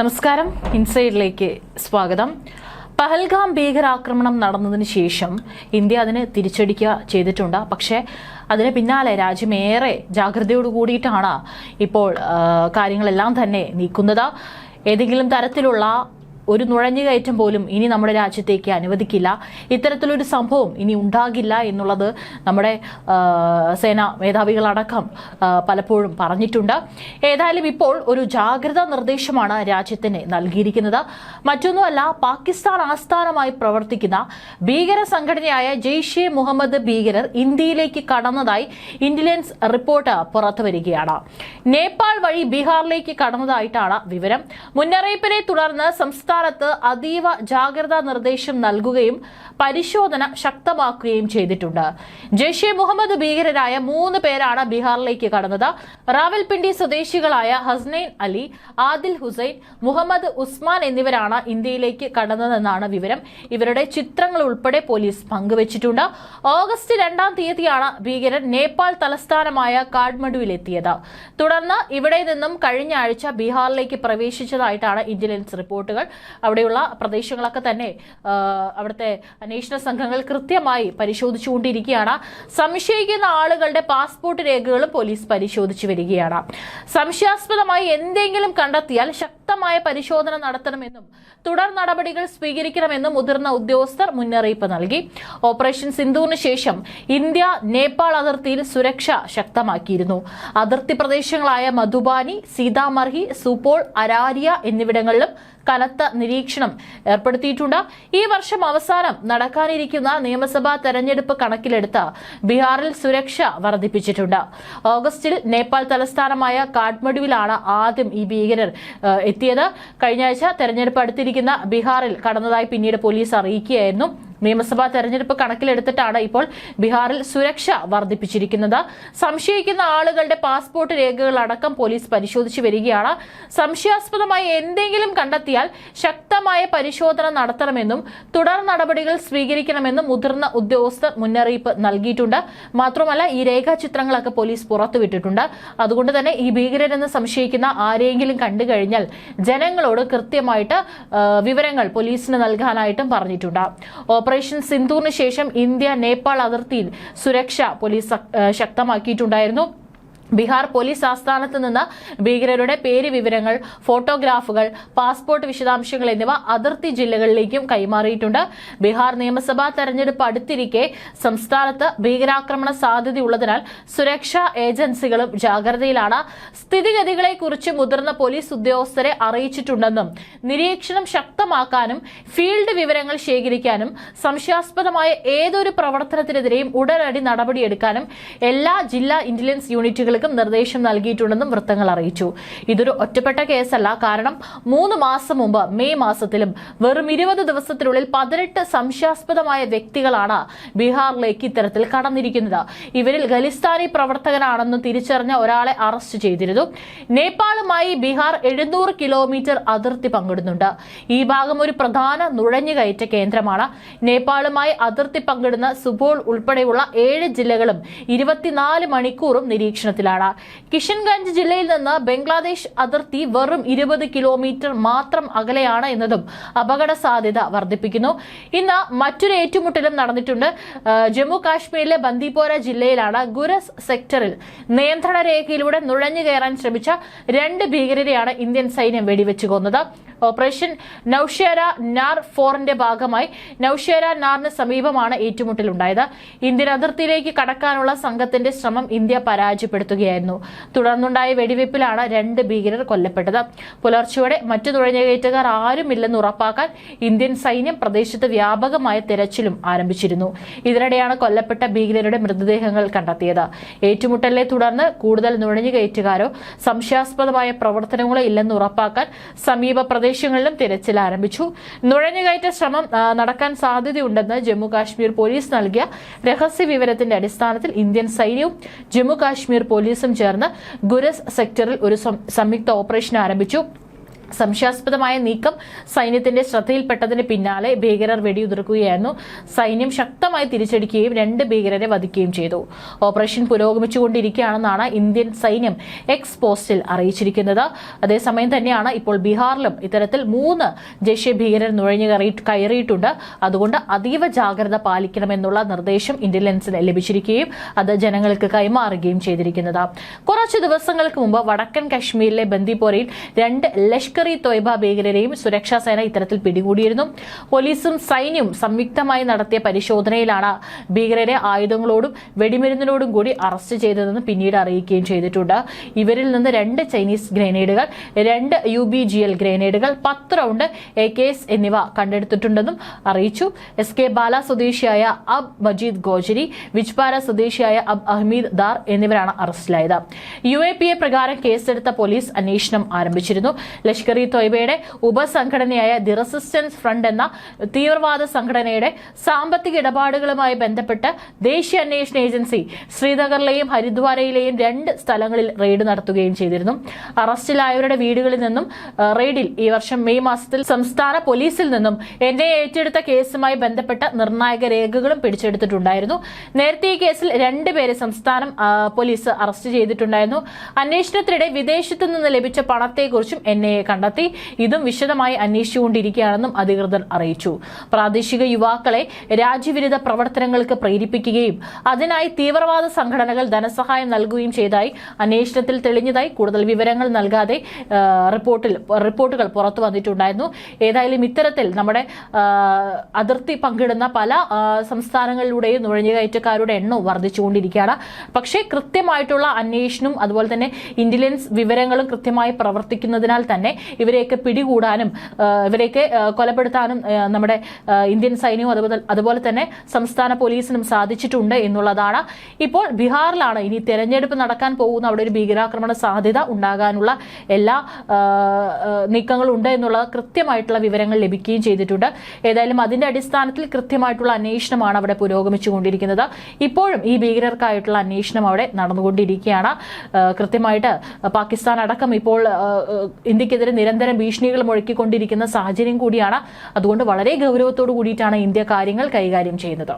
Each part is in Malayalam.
നമസ്കാരം. ഇൻസൈഡിലേക്ക് സ്വാഗതം. പഹൽഗാം ഭീകരാക്രമണം നടന്നതിന് ശേഷം ഇന്ത്യ അതിന് തിരിച്ചടിക്കുക ചെയ്തിട്ടുണ്ട്. പക്ഷേ അതിന് പിന്നാലെ രാജ്യമേറെ ജാഗ്രതയോട് കൂടിയിട്ടാണ് ഇപ്പോൾ കാര്യങ്ങളെല്ലാം തന്നെ നീക്കുന്നത്. ഏതെങ്കിലും തരത്തിലുള്ള ഒരു നുഴഞ്ഞുകയറ്റം പോലും ഇനി നമ്മുടെ രാജ്യത്തേക്ക് അനുവദിക്കില്ല. ഇത്തരത്തിലൊരു സംഭവം ഇനി ഉണ്ടാകില്ല എന്നുള്ളത് നമ്മുടെ സേനാ മേധാവികളടക്കം പലപ്പോഴും പറഞ്ഞിട്ടുണ്ട്. ഏതായാലും ഇപ്പോൾ ഒരു ജാഗ്രതാ നിർദ്ദേശമാണ് രാജ്യത്തിന് നൽകിയിരിക്കുന്നത്. മറ്റൊന്നുമല്ല പാകിസ്ഥാൻ ആസ്ഥാനമായി പ്രവർത്തിക്കുന്ന ഭീകര സംഘടനയായ ജെയ്ഷെ മുഹമ്മദ് ഭീകരർ ഇന്ത്യയിലേക്ക് കടന്നതായി ഇന്റലിജൻസ് റിപ്പോർട്ട് പുറത്തുവരികയാണ് നേപ്പാൾ വഴി ബീഹാറിലേക്ക് കടന്നതായിട്ടാണ് വിവരം. മുന്നറിയിപ്പിനെ തുടർന്ന് സംസ്ഥാനത്ത് അതീവ ജാഗ്രതാ നിർദ്ദേശം നൽകുകയും പരിശോധന ശക്തമാക്കുകയും ചെയ്തിട്ടുണ്ട്. ജെയ്ഷെ മുഹമ്മദ് ഭീകരരായ മൂന്ന് പേരാണ് ബീഹാറിലേക്ക് കടന്നത്. റാവൽപിണ്ടി സ്വദേശികളായ ഹസ്നൈൻ അലി ആദിൽ ഹുസൈൻ മുഹമ്മദ് ഉസ്മാൻ എന്നിവരാണ് ഇന്ത്യയിലേക്ക് കടന്നതെന്നാണ് വിവരം. ഇവരുടെ ചിത്രങ്ങൾ ഉൾപ്പെടെ പോലീസ് പങ്കുവച്ചിട്ടുണ്ട്. ഓഗസ്റ്റ് രണ്ടാം തീയതിയാണ് ഭീകരർ നേപ്പാൾ തലസ്ഥാനമായ കാഠ്മണ്ഡുവിലെത്തിയത്. തുടർന്ന് ഇവിടെ നിന്നും കഴിഞ്ഞ ആഴ്ച ബീഹാറിലേക്ക് പ്രവേശിച്ചതായിട്ടാണ് ഇന്റലിജൻസ് റിപ്പോർട്ടുകൾ. അവിടെയുള്ള പ്രദേശങ്ങളൊക്കെ തന്നെ അവിടുത്തെ അന്വേഷണ സംഘങ്ങൾ കൃത്യമായി പരിശോധിച്ചുകൊണ്ടിരിക്കുകയാണ്. സംശയിക്കുന്ന ആളുകളുടെ പാസ്പോർട്ട് രേഖകളും പോലീസ് പരിശോധിച്ചു വരികയാണ്. സംശയാസ്പദമായി എന്തെങ്കിലും കണ്ടെത്തിയാൽ ശക്തമായ പരിശോധന നടത്തണമെന്നും തുടർ നടപടികൾ സ്വീകരിക്കണമെന്നും മുതിർന്ന ഉദ്യോഗസ്ഥർ മുന്നറിയിപ്പ് നൽകി. ഓപ്പറേഷൻ സിന്ധുവിന് ശേഷം ഇന്ത്യ നേപ്പാൾ അതിർത്തിയിൽ സുരക്ഷ ശക്തമാക്കിയിരുന്നു. അതിർത്തി പ്രദേശങ്ങളായ മധുബാനി സീതാമർഹി സുപോൾ അരാരിയ എന്നിവിടങ്ങളിലും കനത്ത നിരീക്ഷണം ഏർപ്പെടുത്തിയിട്ടുണ്ട്. ഈ വർഷം അവസാനം നടക്കാനിരിക്കുന്ന നിയമസഭാ തെരഞ്ഞെടുപ്പ് കണക്കിലെടുത്ത് ബീഹാറിൽ സുരക്ഷ വർദ്ധിപ്പിച്ചിട്ടുണ്ട്. ഓഗസ്റ്റിൽ നേപ്പാൾ തലസ്ഥാനമായ കാഠ്മണ്ഡുവിലാണ് ആദ്യം ഈ ഭീകരർ എത്തിയത്. കഴിഞ്ഞ ആഴ്ച തെരഞ്ഞെടുപ്പ് അടുത്തിരിക്കുന്ന ബീഹാറിൽ കടന്നതായി പിന്നീട് പോലീസ് അറിയിക്കുകയായിരുന്നു. നിയമസഭാ തെരഞ്ഞെടുപ്പ് കണക്കിലെടുത്തിട്ടാണ് ഇപ്പോൾ ബീഹാറിൽ സുരക്ഷ വർദ്ധിപ്പിച്ചിരിക്കുന്നത്. സംശയിക്കുന്ന ആളുകളുടെ പാസ്പോർട്ട് രേഖകൾ അടക്കം പോലീസ് പരിശോധിച്ചു വരികയാണ്. സംശയാസ്പദമായി എന്തെങ്കിലും കണ്ടെത്തിയാൽ ശക്തമായ പരിശോധന നടത്തണമെന്നും തുടർ നടപടികൾ സ്വീകരിക്കണമെന്നും മുതിർന്ന ഉദ്യോഗസ്ഥർ മുന്നറിയിപ്പ് നൽകിയിട്ടുണ്ട്. മാത്രമല്ല ഈ രേഖാചിത്രങ്ങളൊക്കെ പോലീസ് പുറത്തുവിട്ടിട്ടുണ്ട്. അതുകൊണ്ട് തന്നെ ഈ ഭീകരരെന്ന് സംശയിക്കുന്ന ആരെങ്കിലും കണ്ടു കഴിഞ്ഞാൽ ജനങ്ങളോട് കൃത്യമായിട്ട് വിവരങ്ങൾ പോലീസിന് നൽകാനായിട്ടും പറഞ്ഞിട്ടുണ്ട്. ഓപ്പറേഷൻ സിന്ധൂറിന് ശേഷം ഇന്ത്യ നേപ്പാൾ അതിർത്തിയിൽ സുരക്ഷ പോലീസ് ശക്തമാക്കിയിട്ടുണ്ടായിരുന്നു. ബീഹാർ പോലീസ് ആസ്ഥാനത്ത് നിന്ന് ഭീകരരുടെ പേര് വിവരങ്ങൾ ഫോട്ടോഗ്രാഫുകൾ പാസ്പോർട്ട് വിശദാംശങ്ങൾ എന്നിവ അതിർത്തി ജില്ലകളിലേക്കും കൈമാറിയിട്ടുണ്ട്. ബീഹാർ നിയമസഭാ തെരഞ്ഞെടുപ്പ് അടുത്തിരിക്കെ സംസ്ഥാനത്ത് ഭീകരാക്രമണ സാധ്യതയുള്ളതിനാൽ സുരക്ഷാ ഏജൻസികളും ജാഗ്രതയിലാണ്. സ്ഥിതിഗതികളെക്കുറിച്ച് മുതിർന്ന പോലീസ് ഉദ്യോഗസ്ഥരെ അറിയിച്ചിട്ടുണ്ടെന്നും നിരീക്ഷണം ശക്തമാക്കാനും ഫീൽഡ് വിവരങ്ങൾ ശേഖരിക്കാനും സംശയാസ്പദമായ ഏതൊരു പ്രവർത്തനത്തിനെതിരെയും ഉടനടി നടപടിയെടുക്കാനും എല്ലാ ജില്ലാ ഇന്റലിജൻസ് യൂണിറ്റുകൾക്കും നിർദ്ദേശം നൽകിയിട്ടുണ്ടെന്നും വൃത്തങ്ങൾ അറിയിച്ചു. ഇതൊരു ഒറ്റപ്പെട്ട കേസല്ല. കാരണം മൂന്ന് മാസം മുമ്പ് മെയ് മാസത്തിലും വെറും ഇരുപത് ദിവസത്തിനുള്ളിൽ പതിനെട്ട് സംശയാസ്പദമായ വ്യക്തികളാണ് ബീഹാറിലേക്ക് ഇത്തരത്തിൽ കടന്നിരിക്കുന്നത്. ഇവരിൽ ഖലിസ്ഥാനി പ്രവർത്തകനാണെന്ന് തിരിച്ചറിഞ്ഞ ഒരാളെ അറസ്റ്റ് ചെയ്തിരുന്നു. നേപ്പാളുമായി ബീഹാർ എഴുന്നൂറ് കിലോമീറ്റർ അതിർത്തി പങ്കിടുന്നുണ്ട്. ഈ ഭാഗം ഒരു പ്രധാന നുഴഞ്ഞുകയറ്റ കേന്ദ്രമാണ്. നേപ്പാളുമായി അതിർത്തി പങ്കിടുന്ന സുബോൾ ഉൾപ്പെടെയുള്ള ഏഴ് ജില്ലകളും ഇരുപത്തിനാല് മണിക്കൂറും നിരീക്ഷണത്തിലാണ്. കിഷൻഗഞ്ച് ജില്ലയിൽ നിന്ന് ബംഗ്ലാദേശ് അതിർത്തി വെറും ഇരുപത് കിലോമീറ്റർ മാത്രം അകലെയാണ് എന്നതും അപകട സാധ്യത വർദ്ധിപ്പിക്കുന്നു. ഇന്ന് മറ്റൊരു ഏറ്റുമുട്ടലും നടന്നിട്ടുണ്ട്. ജമ്മു കാശ്മീരിലെ ബന്ദിപ്പോര ജില്ലയിലാണ് ഗുരസ് സെക്ടറിൽ നിയന്ത്രണ രേഖയിലൂടെ നുഴഞ്ഞു കയറാൻ ശ്രമിച്ച രണ്ട് ഭീകരരെയാണ് ഇന്ത്യൻ സൈന്യം വെടിവെച്ചു കൊന്നത്. ഓപ്പറേഷൻ നൌഷേര നാർ ഫോറിന്റെ ഭാഗമായി നൌഷേര നാറിന് സമീപമാണ് ഏറ്റുമുട്ടലുണ്ടായത്. ഇന്ത്യൻ അതിർത്തിയിലേക്ക് കടക്കാനുള്ള സംഘത്തിന്റെ ശ്രമം ഇന്ത്യ പരാജയപ്പെടുത്തുകയായിരുന്നു തുടർന്നുണ്ടായ വെടിവെപ്പിലാണ് രണ്ട് ഭീകരർ കൊല്ലപ്പെട്ടത്. പുലർച്ചയോടെ മറ്റു നുഴഞ്ഞുകയറ്റക്കാർ ആരുമില്ലെന്ന് ഉറപ്പാക്കാൻ ഇന്ത്യൻ സൈന്യം പ്രദേശത്ത് വ്യാപകമായ തെരച്ചിലും ആരംഭിച്ചിരുന്നു. ഇതിനിടെയാണ് കൊല്ലപ്പെട്ട ഭീകരരുടെ മൃതദേഹങ്ങൾ കണ്ടെത്തിയത്. ഏറ്റുമുട്ടലിനെ തുടർന്ന് കൂടുതൽ നുഴഞ്ഞുകയറ്റുകാരോ സംശയാസ്പദമായ പ്രവർത്തനങ്ങളോ ഇല്ലെന്ന് ഉറപ്പാക്കാൻ സമീപ പ്രദേശങ്ങളിലും തിരച്ചിൽ ആരംഭിച്ചു. നുഴഞ്ഞുകയറ്റ ശ്രമം നടക്കാൻ സാധ്യതയുണ്ടെന്ന് ജമ്മു കാശ്മീർ പോലീസ് നൽകിയ രഹസ്യ വിവരത്തിന്റെ അടിസ്ഥാനത്തിൽ ഇന്ത്യൻ സൈന്യവും ജമ്മു കാശ്മീർ പോലീസും ചേർന്ന് ഗുരസ് സെക്ടറിൽ ഒരു സംയുക്ത ഓപ്പറേഷൻ ആരംഭിച്ചു. സംശയാസ്പദമായ നീക്കം സൈന്യത്തിന്റെ ശ്രദ്ധയിൽപ്പെട്ടതിന് പിന്നാലെ ഭീകരർ വെടിയുതിർക്കുകയായിരുന്നു. സൈന്യം ശക്തമായി തിരിച്ചടിക്കുകയും രണ്ട് ഭീകരരെ വധിക്കുകയും ചെയ്തു. ഓപ്പറേഷൻ പുരോഗമിച്ചുകൊണ്ടിരിക്കുകയാണെന്നാണ് ഇന്ത്യൻ സൈന്യം എക്സ് പോസ്റ്റിൽ അറിയിച്ചിരിക്കുന്നത്. അതേസമയം തന്നെയാണ് ഇപ്പോൾ ബീഹാറിലും ഇത്തരത്തിൽ മൂന്ന് ജയ്ഷെ ഭീകരർ നുഴഞ്ഞു കയറിയിട്ടുണ്ട്. അതുകൊണ്ട് അതീവ ജാഗ്രത പാലിക്കണമെന്നുള്ള നിർദ്ദേശം ഇന്റലിജൻസിന് ലഭിച്ചിരിക്കുകയും അത് ജനങ്ങൾക്ക് കൈമാറുകയും ചെയ്തിരിക്കുന്നത്. കുറച്ച് ദിവസങ്ങൾക്ക് മുമ്പ് വടക്കൻ കശ്മീരിലെ ബന്ദിപ്പോരയിൽ രണ്ട് ലഷ്കർ ഇ തൊയ്ബ ഭീകരരെയും സുരക്ഷാ സേന ഇത്തരത്തിൽ പിടികൂടിയിരുന്നു. പോലീസും സൈന്യവും സംയുക്തമായി നടത്തിയ പരിശോധനയിലാണ് ഭീകരരെ ആയുധങ്ങളോടും വെടിമരുന്നിനോടും കൂടി അറസ്റ്റ് ചെയ്തതെന്ന് പിന്നീട് അറിയിക്കുകയും ചെയ്തിട്ടുണ്ട്. ഇവരിൽ നിന്ന് രണ്ട് ചൈനീസ് ഗ്രനേഡുകൾ രണ്ട് യു ബി ജി എൽ ഗ്രനേഡുകൾ പത്ത് റൗണ്ട് എ കെ എസ് എന്നിവ കണ്ടെടുത്തിട്ടുണ്ടെന്നും അറിയിച്ചു. എസ് കെ ബാല സ്വദേശിയായ അബ് മജീദ് ഗോജരി വിജ്പാര സ്വദേശിയായ അബ് അഹമ്മീദ് ദാർ എന്നിവരാണ് അറസ്റ്റിലായത്. യു എ പി എ പ്രകാരം കേസെടുത്ത പോലീസ് അന്വേഷണം ആരംഭിച്ചിരുന്നു. ലഷ്കർ ഇ തൊയ്ബയുടെ ഉപസംഘടനയായ ദി റെസിസ്റ്റൻസ് ഫ്രണ്ട് എന്ന തീവ്രവാദ സംഘടനയുടെ സാമ്പത്തിക ഇടപാടുകളുമായി ബന്ധപ്പെട്ട് ദേശീയ അന്വേഷണ ഏജൻസി ശ്രീനഗറിലെയും ഹരിദ്വാരയിലെയും രണ്ട് സ്ഥലങ്ങളിൽ റെയ്ഡ് നടത്തുകയും ചെയ്തിരുന്നു. അറസ്റ്റിലായവരുടെ വീടുകളിൽ നിന്നും റെയ്ഡിൽ ഈ വർഷം മെയ് മാസത്തിൽ സംസ്ഥാന പോലീസിൽ നിന്നും എൻ ഏറ്റെടുത്ത കേസുമായി ബന്ധപ്പെട്ട നിർണായക രേഖകളും പിടിച്ചെടുത്തിട്ടുണ്ടായിരുന്നു. നേരത്തെ ഈ കേസിൽ രണ്ടുപേരെ സംസ്ഥാനം പോലീസ് അറസ്റ്റ് ചെയ്തിട്ടുണ്ടായിരുന്നു. അന്വേഷണത്തിനിടെ വിദേശത്തു നിന്ന് ലഭിച്ച പണത്തെക്കുറിച്ചും എൻ ഐ എ കണ്ടെത്തി. ഇതും വിശദമായി അന്വേഷിച്ചുകൊണ്ടിരിക്കുകയാണെന്നും അധികൃതർ അറിയിച്ചു. പ്രാദേശിക യുവാക്കളെ രാജ്യവിരുദ്ധ പ്രവർത്തനങ്ങൾക്ക് പ്രേരിപ്പിക്കുകയും അതിനായി തീവ്രവാദ സംഘടനകൾ ധനസഹായം നൽകുകയും ചെയ്തതായി അന്വേഷണത്തിൽ തെളിഞ്ഞതായി കൂടുതൽ വിവരങ്ങൾ നൽകാതെ റിപ്പോർട്ടിൽ റിപ്പോർട്ടുകൾ പുറത്തു വന്നിട്ടുണ്ടായിരുന്നു. ഏതായാലും ഇത്തരത്തിൽ നമ്മുടെ അതിർത്തി പങ്കിടുന്ന പല സംസ്ഥാനങ്ങളിലൂടെയും നുഴഞ്ഞുകയറ്റക്കാരുടെ എണ്ണവും വർദ്ധിച്ചുകൊണ്ടിരിക്കുകയാണ്. പക്ഷേ കൃത്യമായിട്ടുള്ള അന്വേഷണം അതുപോലെ തന്നെ ഇന്റലിജൻസ് വിവരങ്ങളും കൃത്യമായി പ്രവർത്തിക്കുന്നതിനാൽ തന്നെ ഇവരെയൊക്കെ പിടികൂടാനും ഇവരെയൊക്കെ കൊലപ്പെടുത്താനും നമ്മുടെ ഇന്ത്യൻ സൈന്യവും അതുപോലെ അതുപോലെ തന്നെ സംസ്ഥാന പോലീസിനും സാധിച്ചിട്ടുണ്ട് എന്നുള്ളതാണ്. ഇപ്പോൾ ബീഹാറിലാണ് ഇനി തെരഞ്ഞെടുപ്പ് നടക്കാൻ പോകുന്ന അവിടെ ഒരു ഭീകരാക്രമണ സാധ്യത ഉണ്ടാകാനുള്ള എല്ലാ നീക്കങ്ങളും ഉണ്ട് എന്നുള്ള കൃത്യമായിട്ടുള്ള വിവരങ്ങൾ ലഭിക്കുകയും ചെയ്തിട്ടുണ്ട്. ഏതായാലും അതിന്റെ അടിസ്ഥാനത്തിൽ കൃത്യമായിട്ടുള്ള അന്വേഷണമാണ് അവിടെ പുരോഗമിച്ചുകൊണ്ടിരിക്കുന്നത്. ഇപ്പോഴും ഈ ഭീകരർക്കായിട്ടുള്ള അന്വേഷണം അവിടെ നടന്നുകൊണ്ടിരിക്കുകയാണ്. കൃത്യമായിട്ട് പാകിസ്ഥാൻ അടക്കം ഇപ്പോൾ ആ, ഇന്ത്യക്കെതിരെ നിരന്തരം ഭീഷണികൾ മുഴക്കിക്കൊണ്ടിരിക്കുന്ന സാഹചര്യം കൂടിയാണ്. അതുകൊണ്ട് വളരെ ഗൗരവത്തോടു കൂടിയിട്ടാണ് ഇന്ത്യ കാര്യങ്ങൾ കൈകാര്യം ചെയ്യുന്നത്.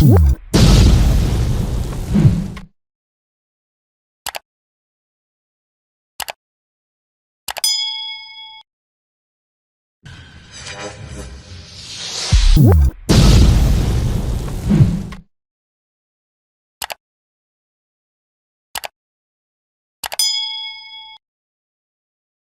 What?